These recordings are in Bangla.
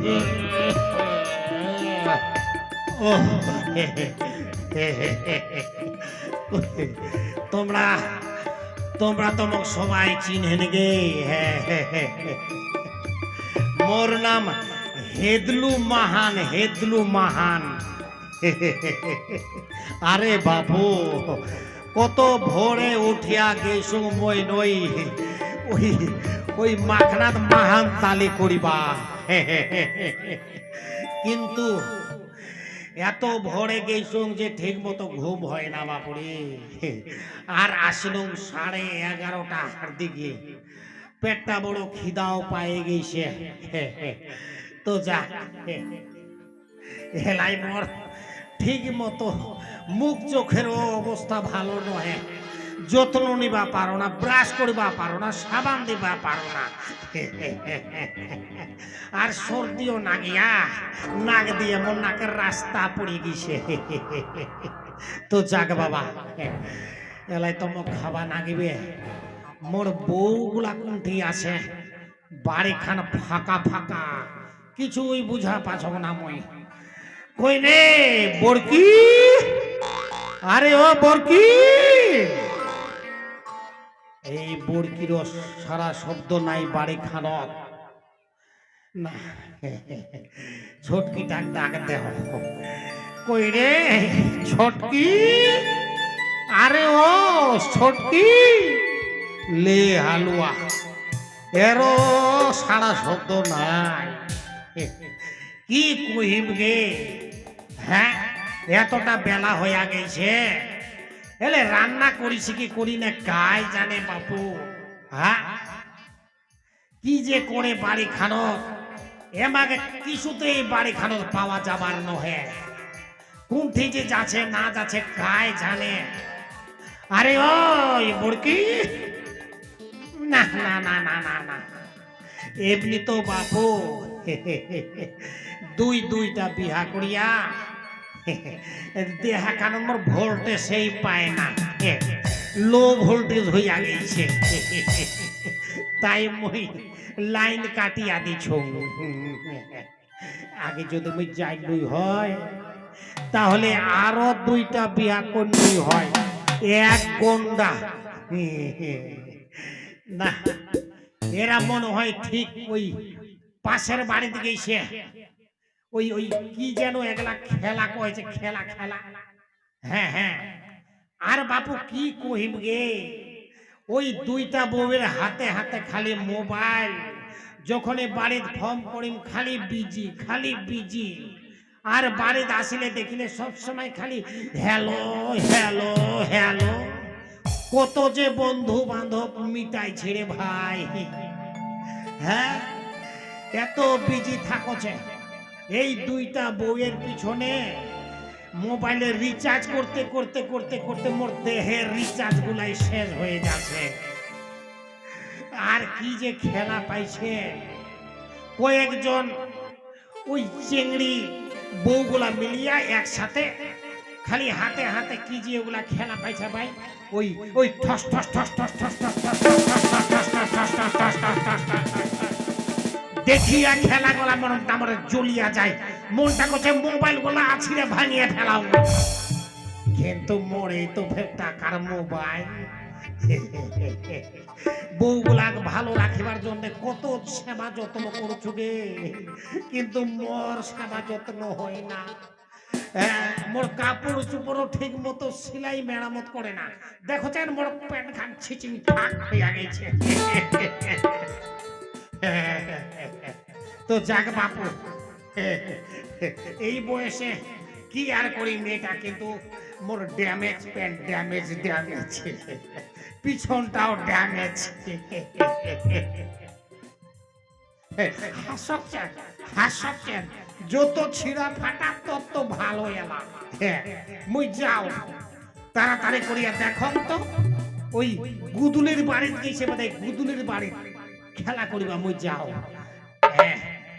তোমরা তোমরা তো মোক সবাই চিনহেন গে। মোর নাম হেদলু মাহান হেদলু মাহান। আরে বাবু, কত ভোরে উঠিয়া গেছু মই নই। ওই ওই মাখনাত মাহান তালি করিবা। কিন্তু এত ভরে গেছুম যে ঠিক মতো ঘুম হয় না, বাপুরে। আর আসলুম সাড়ে এগারোটার দিকে পেটটা বড় খিদাও পায়ে গেছে তো যা হেলাই মোর ঠিক মতো মুখ চোখেরও অবস্থা ভালো নহে। যত্ন নিবা পারো না, ব্রাশ করিবা পারো না, সাবান দিবা পারো না। আর সর্দিও না গিয়া নাক দিয়ে মোর নাকের রাস্তা পড়ে গেছে। তো যাক বাবা, এলাই তো মোক খাবা নাগিবে। মোর বউগুলা কোনটি আছে, বাড়িখান ফাঁকা ফাঁকা, কিছুই বুঝা পাছ না মই। কই নে, বরকি? আরে ও বরকি! এই বরকির সারা শব্দ নাই বাড়ি খানত না, ছোটকি ডাক ডাক দেহ। কই রে, ছোটকি? আরে ও, ছটকি? লে হালুয়া এরও সারা শব্দ নাই। কি কহিম গে? হ্যাঁ এতটা বেলা হইয়া গেছে। এলে রান্না করিছি কি করি না কাই জানে বাপু হ্যাঁ কি যে করে বাড়ি খানত এমাকে কিছুতেই বাড়ি খানত পাওয়া যাবার নহে কোনটি যে যাচ্ছে না যাচ্ছে কাই জানে আরে ওই বড়কি না না না না না না এমনি তো বাপু দুই দুইটা বিহা করিয়া দেহা কান মোর ভোল্টেজ সেই পায় না। লো ভোল্টেজ হইয়া গেছে। তাই মই লাইন কাটিয়া দিছ। আগে যদি মই যাইলই হয়, তাহলে আরও দুইটা বিয়া করলেই হয়। এক গন্ডা না, এরা মনে হয় ঠিক ওই পাশের বাড়িতে গেছে। ওই ওই কি যেন এগুলা খেলা কয়েছে খেলা খেলা। হ্যাঁ হ্যাঁ। আর বাপু কি কহিম গে? ওই দুইটা বউয়ের হাতে হাতে খালি মোবাইল। যখনই বাড়ির ফর্ম করিম খালি বিজি খালি বিজি। আর বাড়িতে আসিলে দেখিলে সবসময় খালি হ্যালো হ্যালো হ্যালো। কত যে বন্ধু বান্ধব মিটাই ছেড়ে ভাই। হ্যাঁ এত বিজি থাকছে। এই দুইটা বউয়ের পিছনে মোবাইলে রিচার্জ করতে করতে করতে করতে মোর দেহের রিচার্জ গুলাই শেষ হয়ে যাচ্ছে আর কি যে খেলা পাইছে কয়েকজন ওই চেংড়ি বউগুলা মিলিয়া একসাথে খালি হাতে হাতে কি যে ওগুলা খেলা পাইছে ভাই ওই ওই ঠস ঠস ঠস ঠস ঠস ঠস ঠস ঠস ঠস ঠস ঠস ঠস ঠস ঠস ঠস ঠস ঠস ঠস দেখিয়া খেলা গুলা মন আমার জ্বলিয়া যায়। মনটা করছে মোবাইলগুলা আছিরে, ভাঙিয়ে ফেলাও। কিন্তু মোরে তো টাকার মোবাইল। বউগুলাক ভালো রাখিবার জন্য কত সেবা যত্ন করছু গে। কিন্তু মোর সেবা যত্ন হয় না। মোর কাপড় চুপড়ও ঠিক মতো সেলাই মেরামত করে না। দেখো চান, মোর প্যান্ট খান ছিচিং ঠাক হইয়া গেছে। তো যাক বাপু। এই বয়সে কি আর করি মেয়েটা কিন্তু more damage pant damage damage পিছনটাও damage যত ছিঁড়া ফাটা, তত ভালো এলাম। হ্যাঁ মুই যাও। তাড়াতাড়ি করিয়া দেখো তো, ওই গুদুলের বাড়িতে গেছে মানে গুদুলের বাড়ি খেলা করিবা, মুই যাও।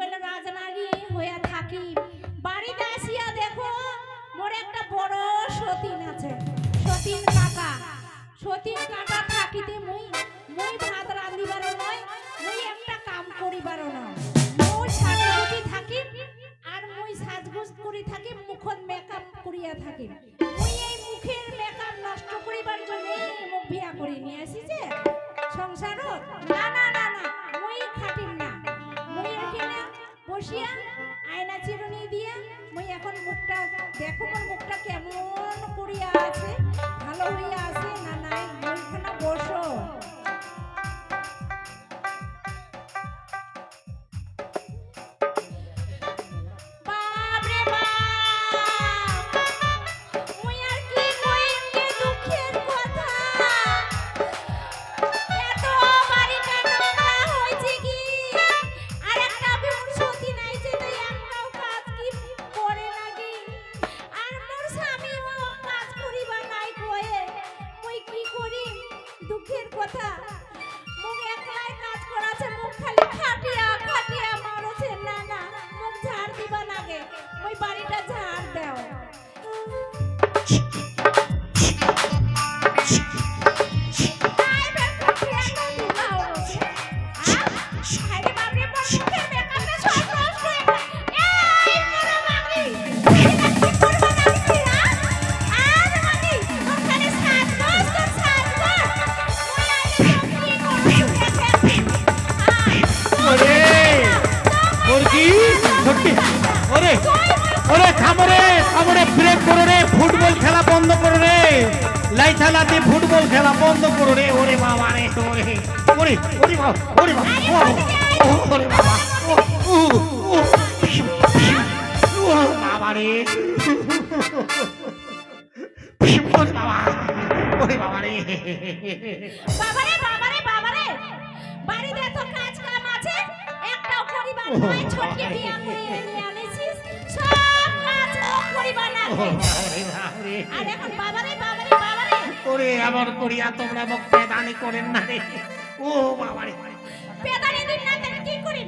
বলে রাজনারী হইয়া থাকি। বাড়িতে আসিয়া দেখো, মোর একটা বড় সতীন আছে। সতীন কাকা। সতীন কাকা থাকিতে মুই মুই ভাত রাঁধিবার নয়, মুই একটা কাম করিবার নয়। মুই সাজগুজি থাকি আর মুই সাজগুজ করি থাকি, মুখত মেকআপ করিয়া থাকি। বসিয়া আয়না চিরুনি দিয়া মুই এখন মুখটা দেখো মোর মুখটা কেমন করিয়া বাবারে বাবারে বাবারে। বাড়িতে এত কাজ কাম আছে একটাও করিবার নয় ছোটকে বিয়া করে নিয়ে আনেছিস। সব কাজ ও না আর এখন বাবারে বাবারে বাবারে। ওরে এমন করিয়া তোমরা মুখ পেদানি করেন না রে। ও বাবারে। পেদানি দিন না তাহলে কি করি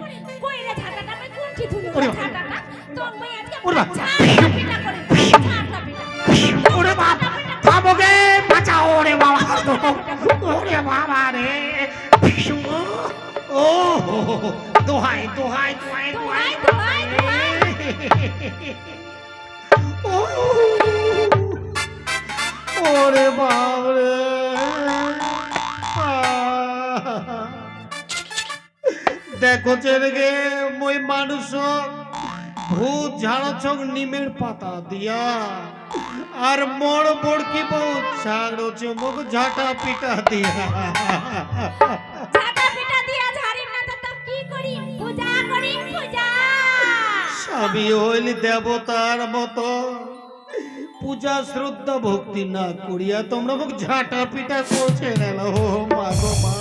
কইরে ঝাঁটাটা আমি কুঞ্চি ধুলো বাবা। তো আমি আজকে ওরে বাবা। করে ওরে বাপ বাবুকে বাবা ওরে বাবা রে। ও দোহাই দোহাই দোহাই দোহাই। দোহাই, ও ওরে বাপ রে। দেখো চেরগে মই মানুষ ভূত ঝাড়ছক নিমের পাতা দিয়া। আর মোর বড়কি বউ ছাড়ো চমক ঝাঁটা পিটা দিয়া। ঝাঁটা পিটা দিয়া ঝাড়িম না তো তো কি করি? পূজা করি পূজা। স্বামী হইল দেবতার মতো। পূজা শ্রদ্ধা ভক্তি না করিয়া তোমরা মুখ ঝাঁটা পিটা করছে না ও মা গো মা।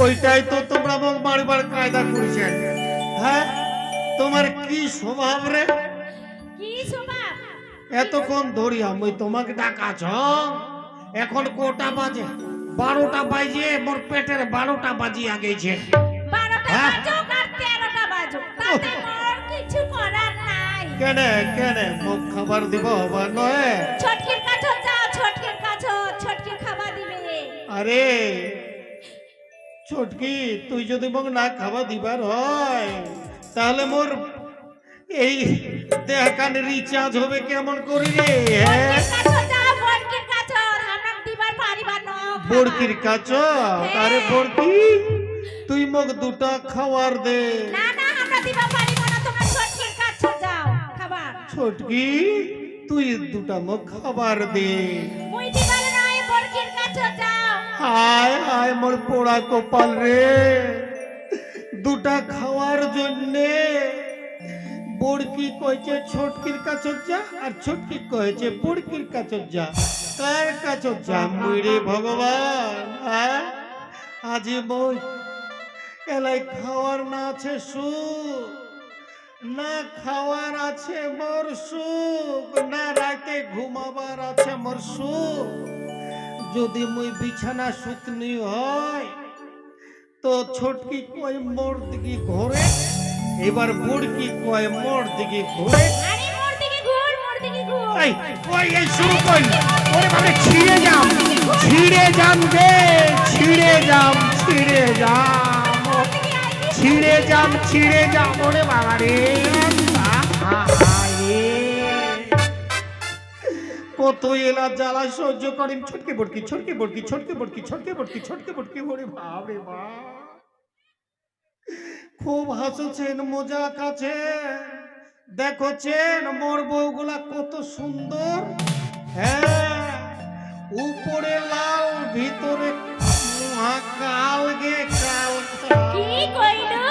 ওইটাই তো তোমরা মুখ মারবার কায়দা করেছে হ্যাঁ? তোমার কি স্বভাব রে? কি স্বভাব? এতক্ষণ ধরি আমি তোমাকে ডাকাছ। এখন কোটা বাজে? বারোটা বাজে মোর পেটের বারোটা বাজিয়া গেছে। হ্যাঁ? আর তেরোটা বাজুক। তাতে মোর কিছু করার নাই। কেনে কেনে? মুখ খাবার দিব বা নয়? ছটকির কাছে যাও ছটকির কাছে ছটকির খাবার দিবে। আরে ছোটকি তুই যদি মোক না খাওয়া দিবার হয় তাহলে মোর এই দেহ কান রিচার্জ হবে কেমন করি রে? বড়কির কাছে বড়কির আরে বড়কি তুই মোক দুটা খাওয়ার দে। না না আমরা দিবা পারিব না তোমরা ছটকির কাছে যাও খাবার। ছোটকি তুই দুটা মোক খাবার দে। হায় হায় মোর পোড়া কপাল রে। দুটা খাওয়ার জন্যে বড়কি কয়েছে ছোটকির কাছে যা আর ছোটকি কয়েছে বড়কির কাছে যা। কার কাছে যা মুড়ে ভগবান হ্যাঁ? আজি মই এলাই খাওয়ার না আছে সু না খাওয়ার আছে মোর সুখ, না রাতে ঘুমাবার আছে মোর সুখ। যদি মুই বিছানা শুকনি হয় তো ছোটকি কয় মোর দিকে ঘোরে এবার বুড়কি কয় মোর দিকে ঘোরে শুরু কই? ওরে বাবা ছিড়ে যাম ছিড়ে যাম গে ছিড়ে যাম ছিড়ে যাম। ছিড়ে যাম ছিড়ে যাম ওরে বাবা রে। আহা রে। কত এলা জ্বালা সহ্য করিম ছটকে বটকি ছটকে বটকি ছটকে বটকি ছটকে বটকি ছটকে বটকি ওরে রে বাপ। খুব হাসছেন মজাক আছে। দেখছেন মোর বউগুলা কত সুন্দর। হ্যাঁ উপরে লাল ভিতরে মহা কাল গে কাল। কি কইলো?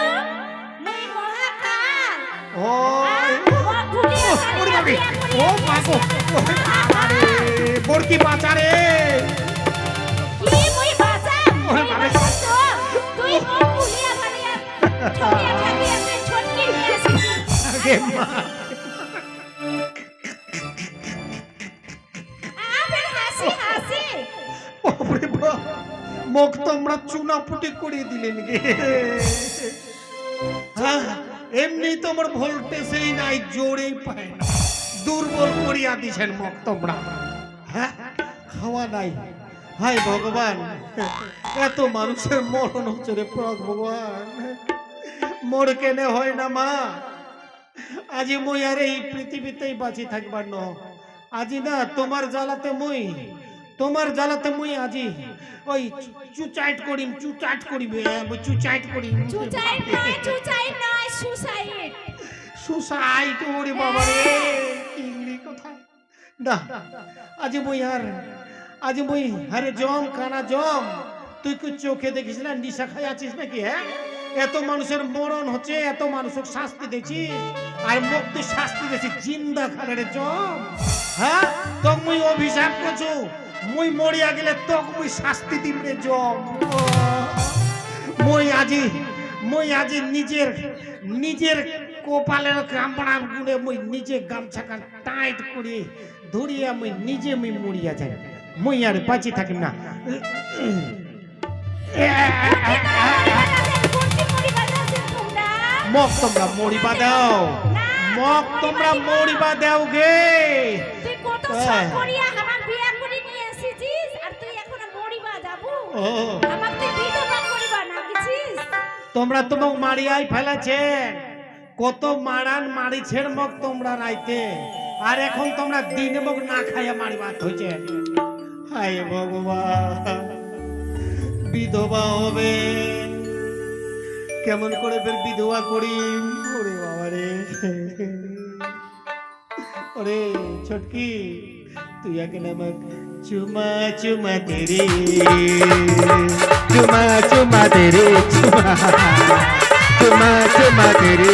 মুই মহাকাল ঘুরিয়ে ওরে বাবারে, ও মা গো, ওরে বাবারে, বড়কি বাঁচারে কি মুই বাজা ওরে বাবারে। তুই মুখ ঘুরিয়ে ঘুরিয়ে ঠকিয়ে ঠকিয়ে তুই ছটকি নিয়ে আগে মা। আবার হাসি হাসি। ওরে বাবা, মুখ তোমরা চুনাপুটি করে দিলেন গে। হ্যাঁ, এমনি তোমার ভোল্টেজই নাই জোরেই পায় না। দুর্বল করিয়া দিছেন মুখ তোমরা। হ্যাঁ খাওয়া নাই। হাই ভগবান এত মানুষের মরণ হচ্ছে রে ভগবান। মোর কেনে হয় না মা। আজি মই আর এই পৃথিবীতেই বাঁচি থাকবার ন আজি না তোমার জ্বালাতে মই তোমার জ্বালাতে মই আজি ওই চুচাইট করিম চুচাইট করিম চুচাইট করিম। চুচাইট নয় চুচাইট নয় সুসাইড সুসাইট ওরে বাবা রে আর জম, কানা জম। তুই চোখে দেখিস না, নিশা হ্যাঁ? এত মানুষের মরণ হচ্ছে, এত মানুষের শাস্তি আর তুই শাস্তি হ্যাঁ? তো মুই অভিশাপ করছু, মুই মরিয়া গেলে তোক মুই শাস্তি দিম রে মই আজি মই আজি নিজের নিজের কপালের কামড়া গুলে মই নিজে গামছা কান টাইট করে ধরিয়া মুই নিজে মুই মরিয়া যাই। মই আর বাঁচি থাকিম না। মক তোমরা মরিবা দাও। মক তোমরা মরিবা দাও গে। হ্যাঁ। তোমরা তো মারিয়াই ফেলেছেন। কত মারান মারিছেন মোক তোমরা রাইতে। আর এখন তোমরা দিন মুখ না খাইয়া মারি ভাত হয়েছে হাই ভগবান, বিধবা হবে। কেমন করে ফের বিধবা করি? ওরে বাবা রে। ওরে ছটকি, তুই আগে আমার চুমা চুমা তেরে চুমা চুমা তেরে চুমা চুমা চুমা তেরে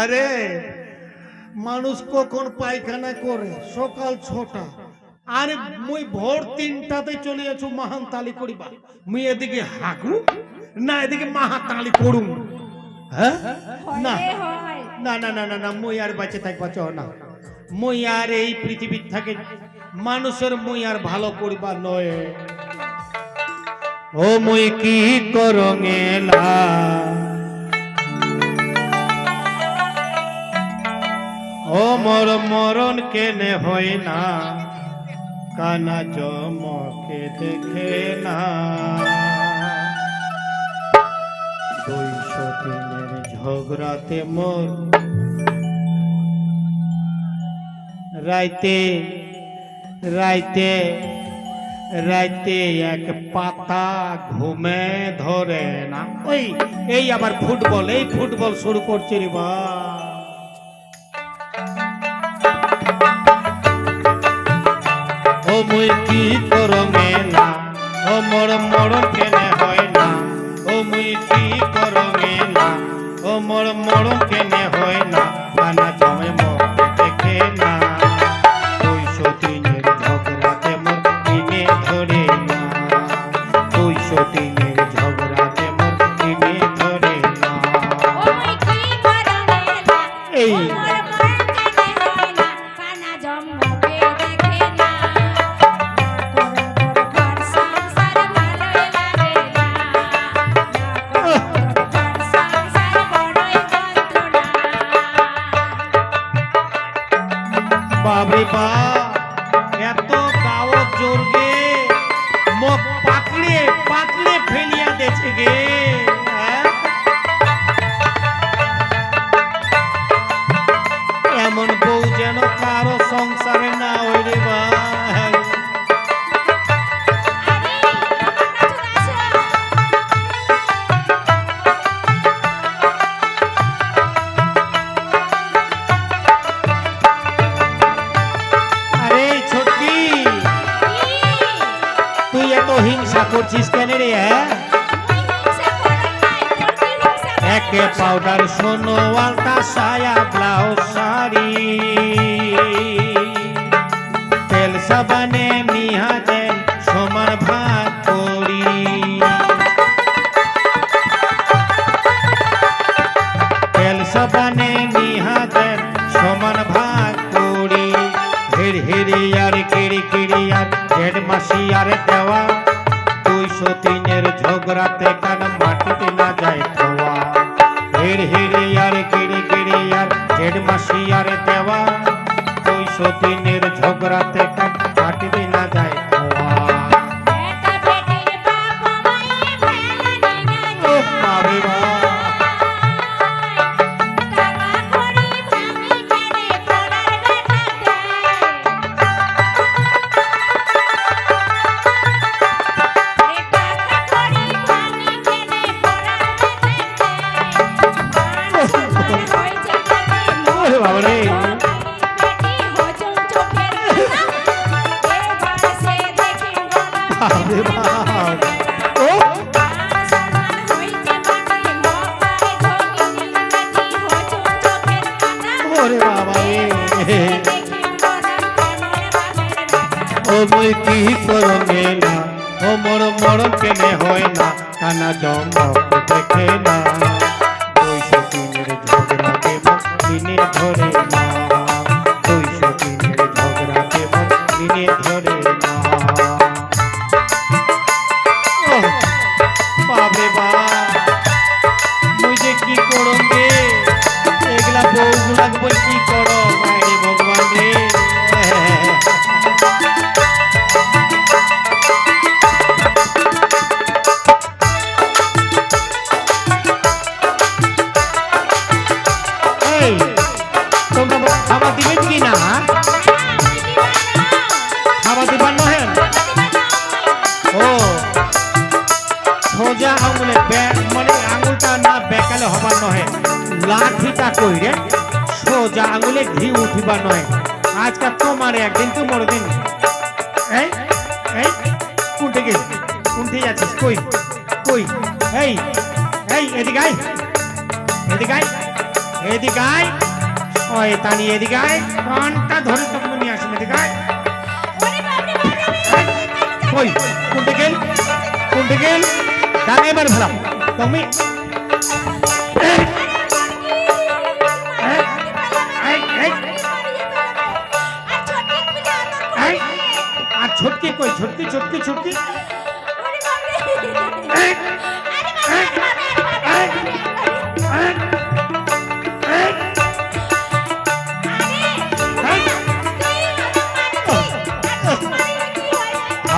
আরে মানুষ কখন পায়খানা করে? সকাল ছটা। আরে মুই ভোর তিনটাতে চলে আছো মহান তালি করিবা মুই এদিকে হাগু না এদিকে মাহা তালি করুম। হ্যাঁ? না। না না না না না মুই আর বাঁচে থাকবা চাও না। মুই আর এই পৃথিবীর থাকে মানুষের মুই আর ভালো করিবা নয়। ও মুই কি করঙেলা অমর মরণ কেনে হয় না। কানা চমকে দেখে না। দিনের ঝগড়াতে মোর রাইতে রাইতে রাইতে এক পাতা ঘুমে ধরে না। ওই, এই আবার ফুটবল, এই ফুটবল শুরু করছে রে বা। মই কি করমে না? ও মোর মরণ কেনে হয় না? ও মই কি করমে না? ও মোর মরণ কেনে হয় না? বাবে বা এত দাওয়াত জোরগে মোক পাকড়ে পাতলে ফেলিয়া দেছে গে। মনোয়ালটা ছায়া ধরে না কইরে? সোজা আঙুলে ঘি উঠিবা নয়। আজকাল তোমার একদিন তো দিন। এই এই উঠে গেছি উঠে যাচ্ছিস কই কই, এই এই, এদিকে আয়। এদিকে আয় এদিকে আয়। ওই তানি এদিকে আয়। কানটা ধরে তোকে নিয়ে আসুন, এদিকে আয়। কই, কোনটা গেল? কোনটা গেল? দাঁড়া এবার ভালো তুমি ছটকি ছটকি ছটকি।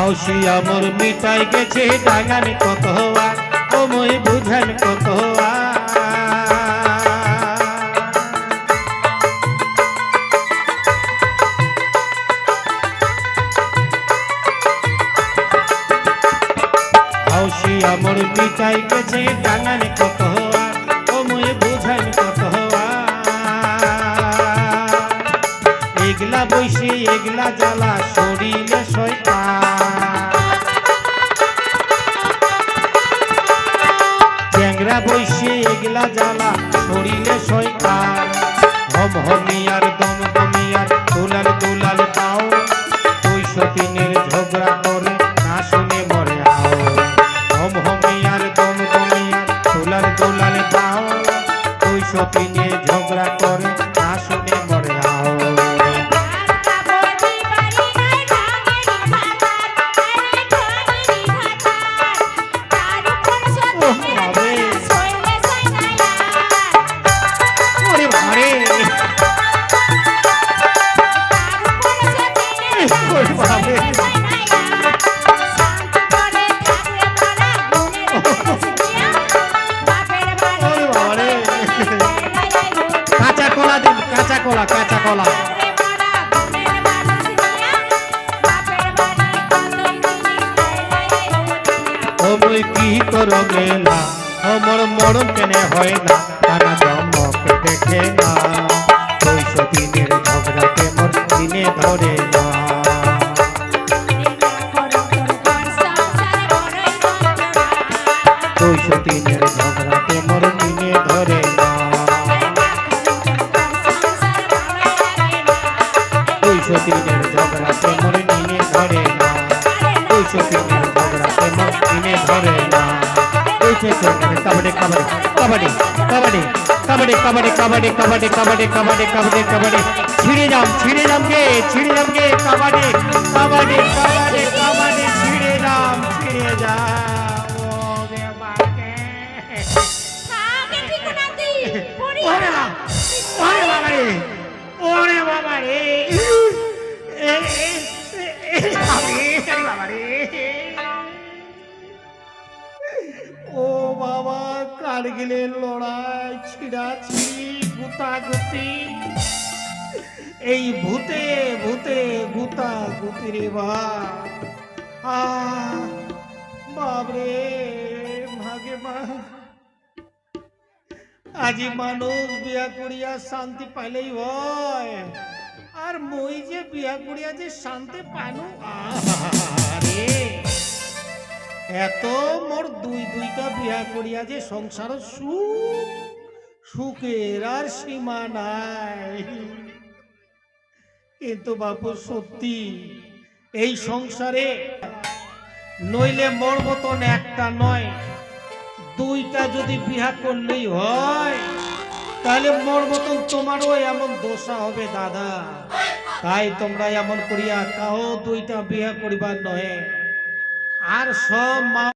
আউসি আমার মিটাই গেছে ডাঙানি কত হওয়া তোমায় বুঝান কত হওয়া। জ্বালা শরীরে সৈকার হম হমিয়ার দম কাঁচা কলা কাঁচা কলা ও কি কর গেলা আমার মরণ কেনে হয় না তারা জমকে দেখে না। ওই সতীনের ঝগড়াতে মোর দিনে ধরে না। ওই সতীনের কাবাডি কাবাডি কাবাডি কাবাডি কাবাডি কাবাডি কাবাডি কাবাডি কাবাডি কাবাডি কাবাডি ছিড়ে যাম ছিড়ে যাম গে ছিড়ে যাম গে কাবাডি কাবাডি কাবাডি কাবাডি ছিড়ে যাম ছিড়ে যাম ও গে বাকে ওরে বাবা ওরে বাবা রে ওরে বাবা রে এ, এ, এ, বাবা রে ও বাবা, কারগিলের লড়াই ছিড়াছিড়ি গুতাগুতি। এই ভূতে ভূতে গুতা গুতি রে বাবরে, ভাগে মা। আজি মানুষ বিয়া করিয়া শান্তি পাইলেই হয়। আর মই যে বিয়া করিয়া যে শান্তি পানু আরে এত মোর দুই দুইটা বিয়া করিয়া যে সংসার সুখ, সুখের আর সীমা নাই। কিন্তু বাপু সত্যি, এই সংসারে নইলে মোর মতন একটা নয়, দুইটা যদি বিয়া করলেই হয়, তাহলে মোর মতন তোমারও এমন দোষা হবে দাদা। তাই তোমরা এমন করিয়া কাও দুইটা বিয়া করিবার নহে। আর সব মা